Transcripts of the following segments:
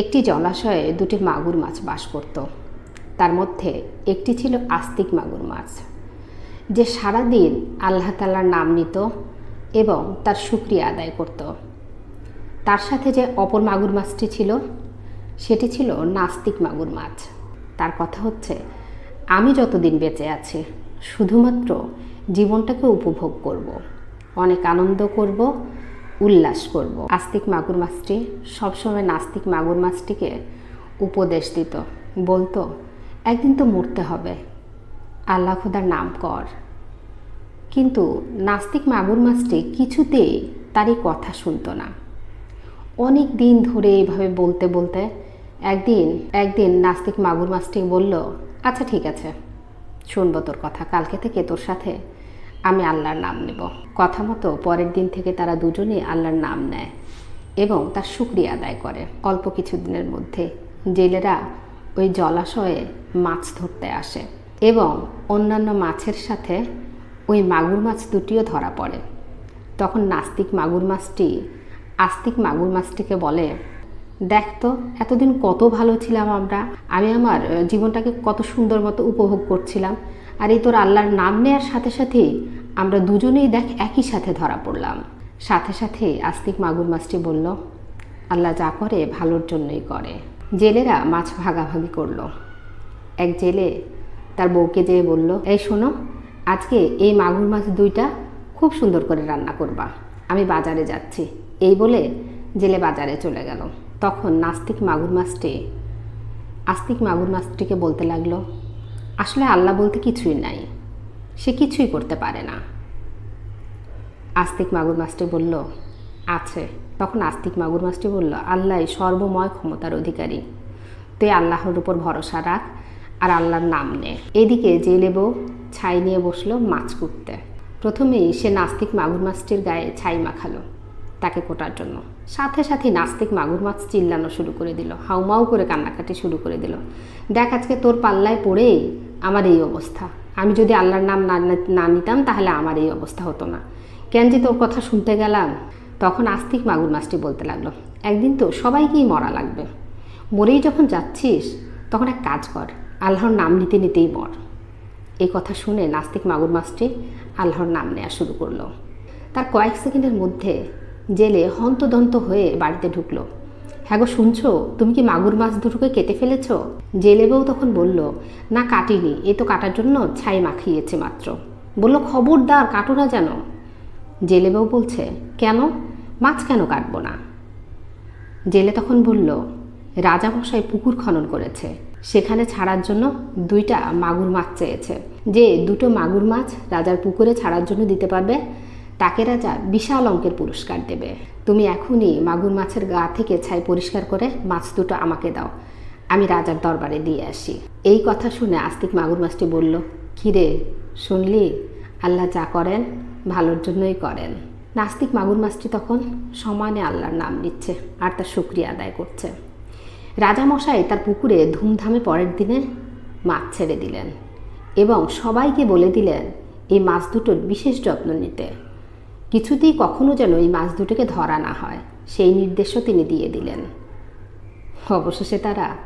একটি জলাশয়ে দুটি মাগুর মাছ বাস করত তার মধ্যে একটি ছিল আস্তিক মাগুর মাছ, যে সারাদিন আল্লাহ তাল্লার নাম নিত এবং তার সুক্রিয়া আদায় করত তার সাথে যে অপর মাগুর মাছটি ছিল, সেটি ছিল নাস্তিক মাগুর মাছ তার কথা হচ্ছে, আমি যতদিন বেঁচে আছি, শুধুমাত্র জীবনটাকে উপভোগ করব। অনেক আনন্দ করব উল্লাস করব। আস্তিক মাগুর মাছটি সবসময় নাস্তিক মাগুর মাছটিকে উপদেশ দিত। বলতো, একদিন তো মরতে হবে। আল্লাহ খোদার নাম কর। কিন্তু নাস্তিক মাগুর মাছটি কিছুতেই তারই কথা শুনতো না। অনেক দিন ধরে এইভাবে বলতে বলতে একদিন একদিন নাস্তিক মাগুর মাছটি বলল আচ্ছা ঠিক আছে, শুনব তোর কথা। কালকে থেকে তোর সাথে আমি আল্লাহর নাম নেব। কথা মতো পরের দিন থেকে তারা দুজনেই আল্লাহর নাম নেয় এবং তার শুক্রিয়া আদায় করে। অল্প কিছু দিনের মধ্যে জেলেরা ওই জলাশয়ে মাছ ধরতে আসে এবং অন্যান্য মাছের সাথে ওই মাগুর মাছ দুটিও ধরা পড়ে। তখন নাস্তিক মাগুর মাছটি, আস্তিক মাগুর মাছটিকে বলে দেখ তো, এতদিন কত ভালো ছিলাম আমরা। আমি আমার জীবনটাকে কত সুন্দর মতো উপভোগ করছিলাম। আর এই তোর আল্লাহর নাম নেওয়ার সাথে সাথেই আমরা দুজনেই দেখ একই সাথে ধরা পড়লাম। সাথে সাথে আস্তিক মাগুর মাছটি বলল, আল্লাহ যা করে, ভালোর জন্যই করে। জেলেরা মাছ ভাগাভাগি করল। এক জেলে তার বউকে যেয়ে বলল, এই শোনো, আজকে এই মাগুর মাছ দুইটা খুব সুন্দর করে রান্না করবা। আমি বাজারে যাচ্ছি। এই বলে জেলে বাজারে চলে গেল। তখন নাস্তিক মাগুর মাছটি, আস্তিক মাগুর মাছটিকে বলতে লাগল, আসলে আল্লাহ বলতে কিছুই নাই, সে কিছুই করতে পারে না। আস্তিক মাগুর মাছটি বলল, আছে। তখন আস্তিক মাগুর মাছটি বলল আল্লাহ সর্বময় ক্ষমতার অধিকারী। তুই আল্লাহর উপর ভরসা রাখ আর আল্লাহর নাম নে। এদিকে জেলে বউ ছাই নিয়ে বসল মাছ কুটতে। প্রথমেই সে নাস্তিক মাগুর মাছটির গায়ে ছাই মাখালো। তাকে কোটার জন্য। সাথে সাথে নাস্তিক মাগুর মাছ চিল্লানো শুরু করে দিল, হাউমাউ করে কান্নাকাটি শুরু করে দিল। দেখ আজকে তোর পাল্লায় পড়ে আমার এই অবস্থা। আমি যদি আল্লাহর নাম না নিতাম তাহলে আমার এই অবস্থা হতো না। কেন যে তোর কথা শুনতে গেলাম? তখন আস্তিক মাগুর মাছটি বলতে লাগল, একদিন তো সবাইকেই মরা লাগবে। মরেই যখন যাচ্ছিস, তখন এক কাজ কর, আল্লাহর নাম নিতে নিতেই মর। এই কথা শুনে নাস্তিক মাগুর মাছটি আল্লাহর নাম নেওয়া শুরু করল। তার কয়েক সেকেন্ডের মধ্যে জেলে হন্তদন্ত হয়ে বাড়িতে ঢুকলো। হ্যাঁ গো, শুনছো? তুমি কি মাগুর মাছ দুটোকে কেটে ফেলেছ? জেলে বউ তখন বলল, না, কাটিনি। এ তো কাটার জন্য ছাই মাখিয়েছে মাত্র। বলল, খবরদার, কাটো না যেন। জেলে বউ বলছে, কেন? মাছ কেন কাটবো না? জেলে তখন বলল, রাজামশাই পুকুর খনন করেছে। সেখানে ছাড়ার জন্য দুইটা মাগুর মাছ চেয়েছে। যে দুটো মাগুর মাছ রাজার পুকুরে ছাড়ার জন্য দিতে পারবে তাকে রাজা বিশাল অঙ্কের পুরস্কার দেবে। তুমি এখনই মাগুর মাছের গা থেকে ছাই পরিষ্কার করে মাছ দুটো আমাকে দাও। আমি রাজার দরবারে দিয়ে আসি। এই কথা শুনে আস্তিক মাগুর মাছটি বলল কিরে শুনলি? আল্লাহ যা করেন, ভালোর জন্যই করেন। নাস্তিক মাগুর মাছটি তখন সমানে আল্লাহর নাম নিচ্ছে আর তার শুক্রিয়া আদায় করছে। রাজামশাই তার পুকুরে ধুমধামে পরের দিনে মাছ ছেড়ে দিলেন এবং সবাইকে বলে দিলেন, এই মাছ দুটোর বিশেষ যত্ন নিতে। কিছুতেই কখনো যেন এই মাছ দুটোকে ধরা না হয়, সেই নির্দেশও তিনি দিয়ে দিলেন। অবশেষে তারা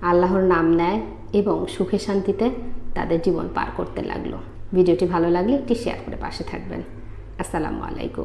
আল্লাহর নাম নেয় এবং সুখে শান্তিতে তাদের জীবন পার করতে লাগল। ভিডিওটি ভালো লাগলে একটি শেয়ার করে পাশে থাকবেন। আসসালামু আলাইকুম।